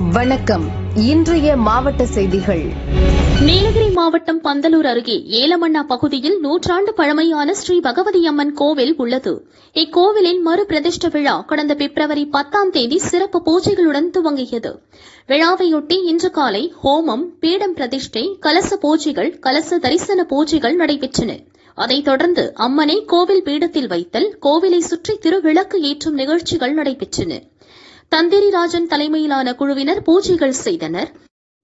வணக்கம். இன்றைய மாவட்ட செய்திகள். நீலகிரி மாவட்டம் பந்தலூர் அருகே ஏலமண்ணா பகுதியில் நூற்றாண்டு பழமையான ஸ்ரீ பகவதி அம்மன் கோவில் உள்ளது. இக்கோவிலின் மறு பிரதிஷ்ட விழா கடந்த பிப்ரவரி பத்தாம் தேதி சிறப்பு பூஜைகளுடன் துவங்கியது. விழாவையொட்டி இன்று காலை ஹோமம் பீடம் பிரதிஷ்டை கலச பூஜைகள் கலச தரிசன பூஜைகள் நடைபெற்றன. அதைத் தொடர்ந்து அம்மனை கோவில் பீடத்தில் வைத்தல் கோவிலை சுற்றி திருவிளக்கு ஏற்றும் நிகழ்ச்சிகள் நடைபெற்றன. தந்திரிராஜன் தலைமையிலான குழுவினர் பூஜைகள் செய்தனர்.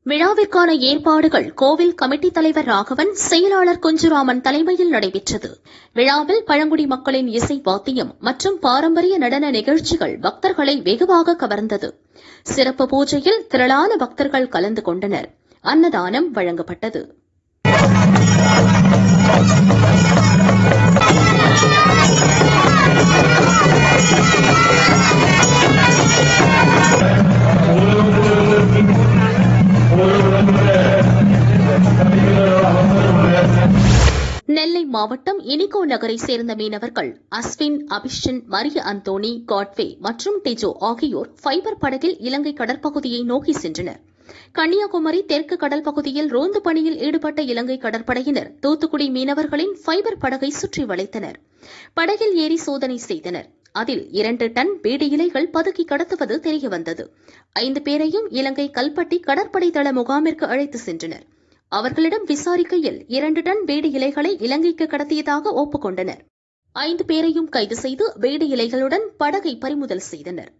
விழாவிற்கான ஏற்பாடுகள் கோவில் கமிட்டி தலைவர் ராகவன் செயலாளர் குஞ்சுராமன் தலைமையில் நடைபெற்றது. விழாவில் பழங்குடி மக்களின் இசை வாத்தியம் மற்றும் பாரம்பரிய நடன நிகழ்ச்சிகள் பக்தர்களை வெகுவாக கவர்ந்தது. சிறப்பு பூஜையில் திரளான பக்தர்கள் கலந்து கொண்டனர். அன்னதானம் வழங்கப்பட்டது. நெல்லை மாவட்டம் இனிகோ நகரை சேர்ந்த மீனவர்கள் அஸ்வின் அபிஷன் மரிய அந்தோணி காட்வே மற்றும் டெஜோ ஆகியோர் ஃபைபர் படகில் இலங்கை கடற்பகுதியை நோக்கி சென்றனர். கன்னியாகுமரி தெற்கு கடல் பகுதியில் ரோந்து பணியில் ஈடுபட்ட இலங்கை கடற்படையினர் தூத்துக்குடி மீனவர்களின் ஃபைபர் படகை சுற்றி வளைத்தனர். படகில் ஏறி சோதனை செய்தனர். அதில் இரண்டு டன் பீடி இலைகள் பதுக்கி கடத்துவது தெரியவந்தது. ஐந்து பேரையும் இலங்கை கல்பட்டி கடற்படை தள முகாமிற்கு அழைத்து சென்றனர். அவர்களிடம் விசாரிக்கையில் இரண்டு டன் வேடி இலைகளை இலங்கைக்கு கடத்தியதாக ஒப்புக்கொண்டனர். ஐந்து பேரையும் கைது செய்து வேடி இலைகளுடன் படகை பறிமுதல் செய்தனர்.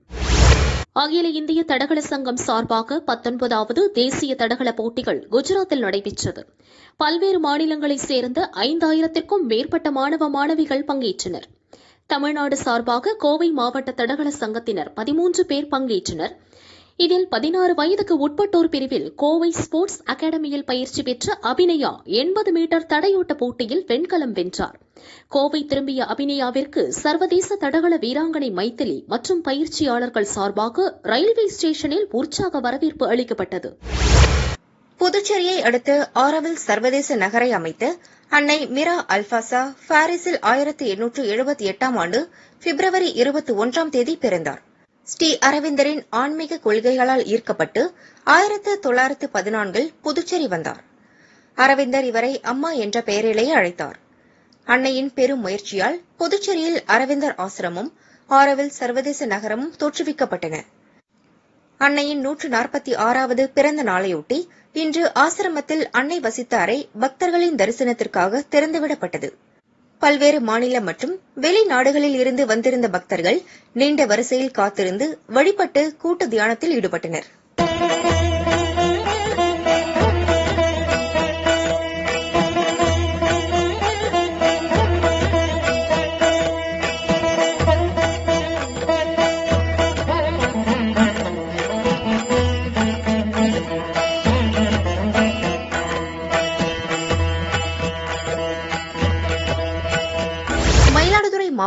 அகில இந்திய தடகள சங்கம் சார்பாக பத்தொன்பதாவது தேசிய தடகள போட்டிகள் குஜராத்தில் நடைபெற்றது. பல்வேறு மாநிலங்களைச் சேர்ந்த ஐந்தாயிரத்திற்கும் மேற்பட்ட மாணவ மாணவிகள் பங்கேற்றனர். தமிழ்நாடு சார்பாக கோவை மாவட்ட தடகள சங்கத்தினர் பதிமூன்று பேர் பங்கேற்றனர். இதில் பதினாறு வயதுக்கு உட்பட்டோர் பிரிவில் கோவை ஸ்போர்ட்ஸ் அகாடமியில் பயிற்சி பெற்ற அபிநயா எண்பது மீட்டர் தடையோட்ட போட்டியில் வெண்கலம் வென்றார். கோவை திரும்பிய அபிநயாவிற்கு சர்வதேச தடகள வீராங்கனை மைத்திலி மற்றும் பயிற்சியாளர்கள் சார்பாக ரயில்வே ஸ்டேஷனில் உற்சாக வரவேற்பு அளிக்கப்பட்டது. புதுச்சேரியை அடுத்து ஆரவில் சர்வதேச நகரை அமைத்த அன்னை மிரா அல்பாசா பாரிஸில் ஆயிரத்து எண்ணூற்று எழுபத்தி எட்டாம் ஆண்டு பிப்ரவரி இருபத்தி ஒன்றாம் தேதி பிறந்தார். ஸ்ரீ அரவிந்தரின் ஆன்மீக கொள்கைகளால் ஈர்க்கப்பட்டு ஆயிரத்து தொள்ளாயிரத்து பதினான்கில் புதுச்சேரி வந்தார். அரவிந்தர் இவரை அம்மா என்ற பெயரிலேயே அழைத்தார். அன்னையின் பெரும் முயற்சியால் புதுச்சேரியில் அரவிந்தர் ஆசிரமும் ஆரவில் சர்வதேச நகரமும் தோற்றுவிக்கப்பட்டன. அன்னையின் நூற்று நாற்பத்தி ஆறாவது பிறந்த நாளையொட்டி இன்று ஆசிரமத்தில் அன்னை வசித்த அறை பக்தர்களின் தரிசனத்திற்காக திறந்துவிடப்பட்டது. பல்வேறு மாநில மற்றும் வெளிநாடுகளில் இருந்து வந்திருந்த பக்தர்கள் நீண்ட வரிசையில் காத்திருந்து வழிபட்டு கூட்டு தியானத்தில் ஈடுபட்டனர்.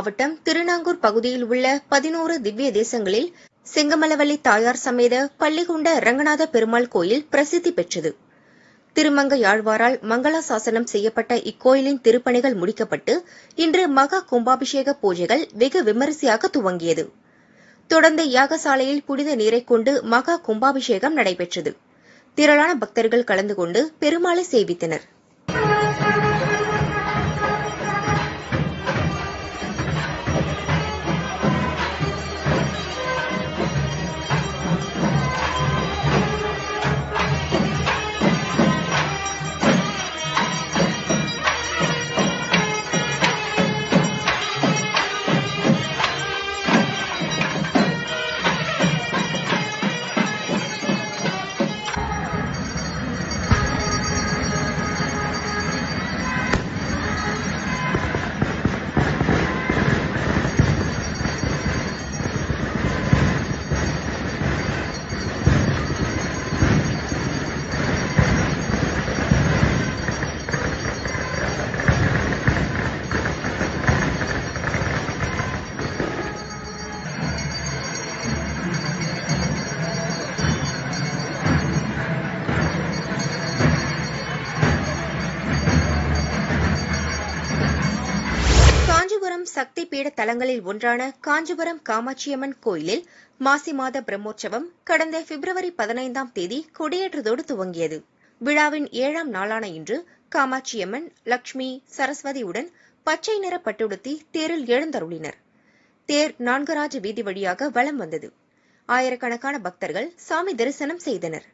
மாவட்டம் திருநாங்கூர் பகுதியில் உள்ள பதினோரு திவ்ய தேசங்களில் செங்கமலவல்லி தாயார் சமேத பள்ளிகொண்ட ரங்கநாத பெருமாள் கோயில் பிரசித்தி பெற்றது. திருமங்கையாழ்வாரால் மங்களாசாசனம் செய்யப்பட்ட இக்கோயிலின் திருப்பணிகள் முடிக்கப்பட்டு இன்று மகா கும்பாபிஷேக பூஜைகள் வெகு விமரிசையாக துவங்கியது. தொடர்ந்து யாகசாலையில் புனித நீரை கொண்டு மகா கும்பாபிஷேகம் நடைபெற்றது. திரளான பக்தர்கள் கலந்து கொண்டு பெருமாளை சேவித்தனர். சக்தி பீட தலங்களில் ஒன்றான காஞ்சிபுரம் காமாட்சியம்மன் கோயிலில் மாசி மாத பிரம்மோற்சவம் கடந்த பிப்ரவரி பதினைந்தாம் தேதி கொடியேற்றத்தோடு துவங்கியது. விழாவின் ஏழாம் நாளான இன்று காமாட்சியம்மன் லட்சுமி சரஸ்வதியுடன் பச்சை நிற பட்டுடுத்தி தேரில் எழுந்தருளினர். தேர் நான்கராஜ வீதி வழியாக வலம் வந்தது. ஆயிரக்கணக்கான பக்தர்கள் சாமி தரிசனம் செய்தனர்.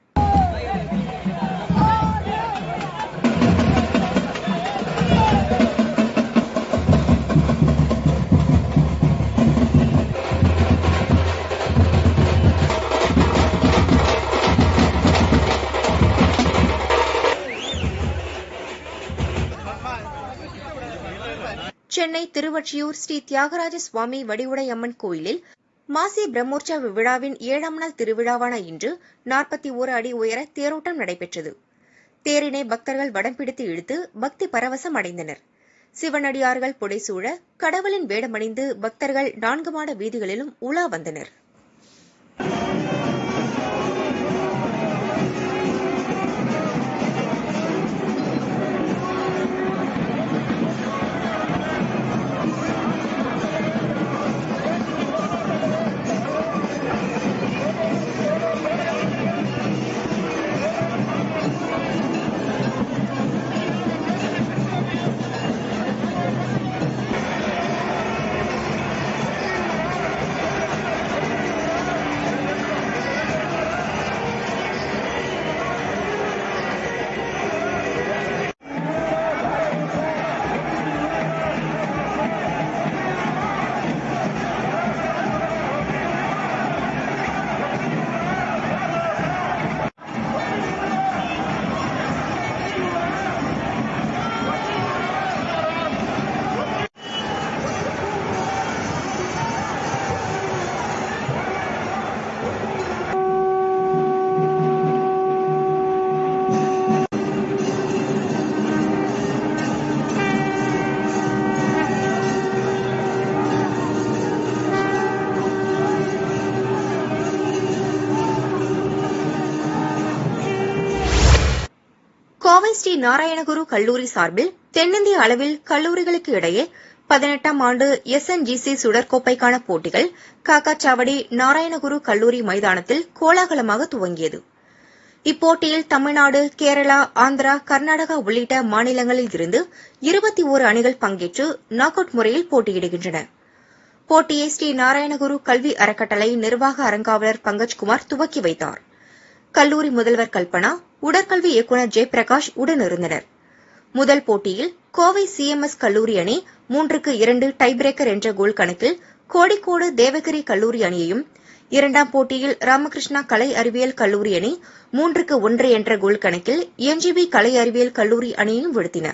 சென்னை திருவொற்றியூர் ஸ்ரீ தியாகராஜ சுவாமி வடிவுடையம்மன் கோயிலில் மாசி பிரம்மோற்சவ விழாவின் ஏழாம் நாள் திருவிழாவான இன்று நாற்பத்தி ஓரு அடி உயர தேரோட்டம் நடைபெற்றது. தேரினை பக்தர்கள் வடம் பிடித்து இழுத்து பக்தி பரவசம் அடைந்தனர். சிவனடியார்கள் புடைசூழ கடவுளின் வேடமணிந்து பக்தர்கள் நான்கு மாட வீதிகளிலும் உலா வந்தனர். நாராயணகுரு கல்லூரி சார்பில் தென்னிந்திய அளவில் கல்லூரிகளுக்கு இடையே பதினெட்டாம் ஆண்டு எஸ்என்ஜிசி சுடற்கோப்பைக்கான போட்டிகள் காக்காச்சாவடி நாராயணகுரு கல்லூரி மைதானத்தில் கோலாகலமாக துவங்கியது. இப்போட்டியில் தமிழ்நாடு கேரளா ஆந்திரா கர்நாடகா உள்ளிட்ட மாநிலங்களில் இருந்து இருபத்தி ஓரு அணிகள் பங்கேற்று நாக் அவுட் முறையில் போட்டியிடுகின்றன. போட்டியை ஸ்ரீ நாராயணகுரு கல்வி அறக்கட்டளை நிர்வாக அறங்காவலர் பங்கஜ்குமார் துவக்கி வைத்தார். கல்லூரி முதல்வர் கல்பனா உடற்கல்வி இயக்குநர் ஜெயபிரகாஷ் உடனிருந்தனர் முதல் போட்டியில் கோவை சிஎம்எஸ் கல்லூரி அணி மூன்றுக்கு இரண்டு டைபிரேக்கர் என்ற கோல் கணக்கில் கோடிக்கோடு தேவகிரி கல்லூரி அணியையும் இரண்டாம் போட்டியில் ராமகிருஷ்ணா கலை அறிவியல் கல்லூரி அணி மூன்றுக்கு ஒன்று என்ற கோல் கணக்கில் என்ஜிபி கலை அறிவியல் கல்லூரி அணியையும் வீழ்த்தின.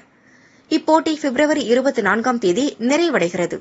இப்போட்டி பிப்ரவரி இருபத்தி நான்காம் தேதி நிறைவடைகிறது.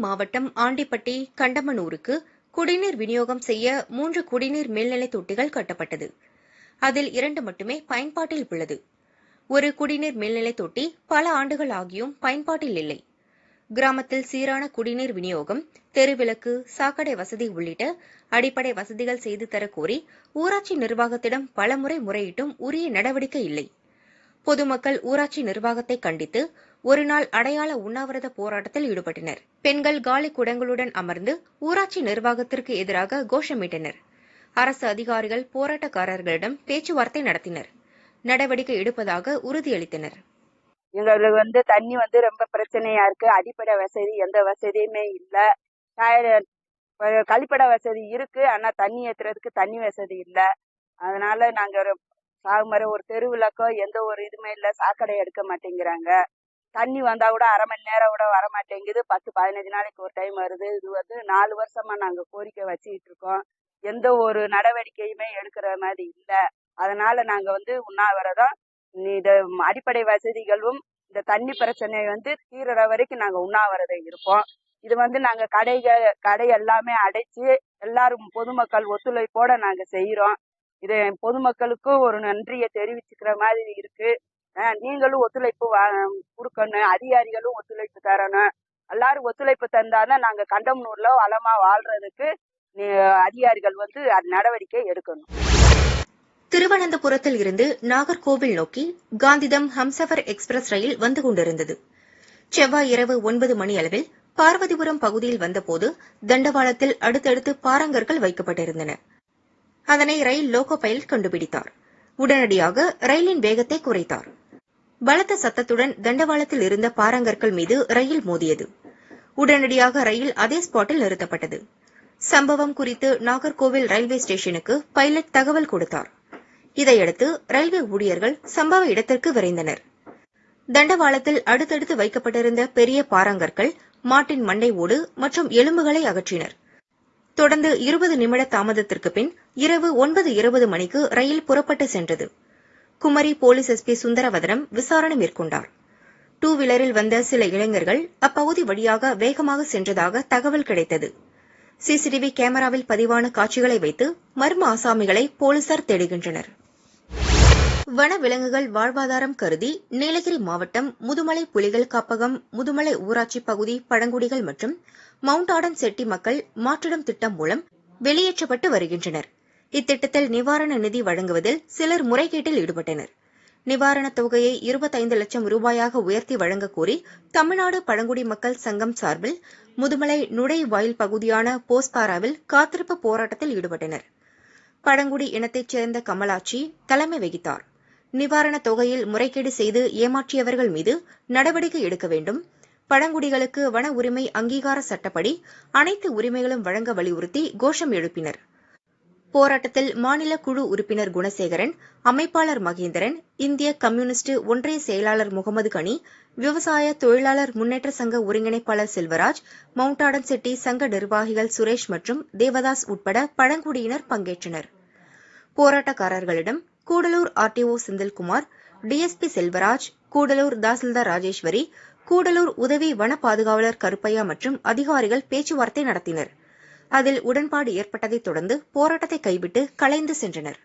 மாவட்டம் ஆண்டிப்பட்டி கண்டமனூருக்கு குடிநீர் விநியோகம் செய்ய மூன்று குடிநீர் மேல்நிலைத் தொட்டிகள் கட்டப்பட்டது. அதில் இரண்டு மட்டுமே பயன்பாட்டில் உள்ளது. ஒரு குடிநீர் மேல்நிலைத் தொட்டி பல ஆண்டுகள் ஆகியும் பயன்பாட்டில் இல்லை. கிராமத்தில் சீரான குடிநீர் விநியோகம் தெருவிளக்கு சாக்கடை வசதி உள்ளிட்ட அடிப்படை வசதிகள் செய்து தரக் கோரி ஊராட்சி நிர்வாகத்திடம் பலமுறை முறையிட்டும் உரிய நடவடிக்கை இல்லை. பொதுமக்கள் ஊராட்சி நிர்வாகத்தை கண்டித்து ஒருநாள் அடையாள உண்ணாவிரத போராட்டத்தில் ஈடுபட்டனர். பெண்கள் காலி குடங்களுடன் அமர்ந்து ஊராட்சி நிர்வாகத்திற்கு எதிராக கோஷமிட்டனர். அரசு அதிகாரிகள் போராட்டக்காரர்களிடம் பேச்சுவார்த்தை நடத்தினர். நடவடிக்கை எடுப்பதாக உறுதியளித்தனர். எங்களுக்கு வந்து தண்ணி வந்து ரொம்ப பிரச்சனையா இருக்கு. அடிப்படை வசதி எந்த வசதியுமே இல்ல. கழிப்பட வசதி இருக்கு. ஆனா தண்ணி ஏத்துறதுக்கு தண்ணி வசதி இல்ல. அதனால நாங்க ஒரு சாகுமர ஒரு தெருவிளக்கோ எந்த ஒரு இதுவுமே இல்ல. சாக்கடை எடுக்க மாட்டேங்கிறாங்க. தண்ணி வந்தா கூட அரை மணி நேரம் கூட வர மாட்டேங்குது. பத்து பதினஞ்சு நாளைக்கு ஒரு டைம் வருது. இது வந்து நாலு வருஷமா நாங்க கோரிக்கை வச்சுக்கிட்டு இருக்கோம். எந்த ஒரு நடவடிக்கையுமே எடுக்கிற மாதிரி இல்ல. அதனால நாங்க வந்து உண்ணாவிரதம் இந்த அடிப்படை வசதிகளும் இந்த தண்ணி பிரச்சனை வந்து தீர்ற வரைக்கும் நாங்க உண்ணாவிரதம் இருப்போம். இது வந்து நாங்க கடைகள் கடை எல்லாமே அடைச்சு எல்லாரும் பொதுமக்கள் ஒத்துழைப்போட நாங்க செய்யறோம் இது பொதுமக்களுக்கும் ஒரு நன்றியை தெரிவிச்சுக்கிற மாதிரி இருக்கு. நீங்களும் ஒத்துழைப்பு கொடுக்கணும். அதிகாரிகளும் ஒத்துழைப்பு தரணும். எல்லாரும் ஒத்துழைப்பு தந்தாதான் நாங்க கண்டம்னூர்ல வளமா வாழ்றதுக்கு அதிகாரிகள் வந்து அது நடவடிக்கை எடுக்கணும். திருவனந்தபுரத்தில் இருந்து நாகர்கோவில் நோக்கி காந்திதம் ஹம்சஃபர் எக்ஸ்பிரஸ் ரயில் வந்து கொண்டிருந்தது. செவ்வாய் இரவு ஒன்பது மணி அளவில் பார்வதிபுரம் பகுதியில் வந்தபோது தண்டவாளத்தில் அடுத்தடுத்து பாறாங்கற்கள் வைக்கப்பட்டிருந்தன. அதனை ரயில் லோகோ பைலட் கண்டுபிடித்தார். உடனடியாக ரயிலின் வேகத்தை குறைத்தார். பலத்த சத்தத்துடன் தண்டவாளத்தில் இருந்த பாறாங்கற்கள் மீது ரயில் மோதியது. உடனடியாக ரயில் அதே ஸ்பாட்டில் நிறுத்தப்பட்டது. சம்பவம் குறித்து நாகர்கோவில் ரயில்வே ஸ்டேஷனுக்கு பைலட் தகவல் கொடுத்தார். இதையடுத்து ரயில்வே ஊழியர்கள் சம்பவ இடத்திற்கு விரைந்தனர். தண்டவாளத்தில் அடுத்தடுத்து வைக்கப்பட்டிருந்த பெரிய பாறாங்கற்கள் மாட்டின் மண்டை ஓடு மற்றும் எலும்புகளை அகற்றினர். தொடர்ந்து இருபது நிமிட தாமதத்திற்கு பின் இரவு ஒன்பது இருபது மணிக்கு ரயில் புறப்பட்டு சென்றது. குமரி போலீஸ் எஸ்பி சுந்தரவதனம் விசாரணை மேற்கொண்டார். டூ வீலரில் வந்த சில இளைஞர்கள் அப்பகுதி வழியாக வேகமாக சென்றதாக தகவல் கிடைத்தது. சிசிடிவி கேமராவில் பதிவான காட்சிகளை வைத்து மர்ம ஆசாமிகளை போலீசார் தேடுகின்றனர். வனவிலங்குகள் வாழ்வாதாரம் கருதி நீலகிரி மாவட்டம் முதுமலை புலிகள் காப்பகம் முதுமலை ஊராட்சி பகுதி பழங்குடிகள் மற்றும் மவுண்ட் ஆடன் செட்டி மக்கள் மாற்றிடம் திட்டம் மூலம் வெளியேற்றப்பட்டு வருகின்றனர். இத்திட்டத்தில் நிவாரண நிதி வழங்குவதில் சிலர் முறைகேட்டில் ஈடுபட்டனர். நிவாரணத் தொகையை இருபத்தைந்து லட்சம் ரூபாயாக உயர்த்தி வழங்கக்கோரி தமிழ்நாடு பழங்குடி மக்கள் சங்கம் சார்பில் முதுமலை நுழைவாயில் பகுதியான போஸ்பாராவில் காத்திருப்பு போராட்டத்தில் ஈடுபட்டனர். பழங்குடி இனத்தைச் சேர்ந்த கமலாட்சி தலைமை வகித்தார். நிவாரணத் தொகையில் முறைகேடு செய்து ஏமாற்றியவர்கள் மீது நடவடிக்கை எடுக்க வேண்டும். பழங்குடிகளுக்கு வன உரிமை அங்கீகார சட்டப்படி அனைத்து உரிமைகளும் வழங்க வலியுறுத்தி கோஷம் எழுப்பினர். போராட்டத்தில் மாநில குழு உறுப்பினர் குணசேகரன் அமைப்பாளர் மகேந்திரன் இந்திய கம்யூனிஸ்ட் ஒன்றிய செயலாளர் முகமது கனி விவசாய தொழிலாளர் முன்னேற்ற சங்க ஒருங்கிணைப்பாளர் செல்வராஜ் மவுண்டாடன் செட்டி சங்க நிர்வாகிகள் சுரேஷ் மற்றும் தேவதாஸ் உட்பட பழங்குடியினர் பங்கேற்றனர். போராட்டக்காரர்களிடம் கூடலூர் ஆர்டிஓ செந்தில்குமார் டிஎஸ்பி செல்வராஜ் கூடலூர் தாசில்தார் ராஜேஸ்வரி கூடலூர் உதவி வன பாதுகாவலர் கருப்பையா மற்றும் அதிகாரிகள் பேச்சுவார்த்தை நடத்தினர். அதில் உடன்பாடு ஏற்பட்டதைத் தொடர்ந்து போராட்டத்தை கைவிட்டு கலைந்து சென்றனர்.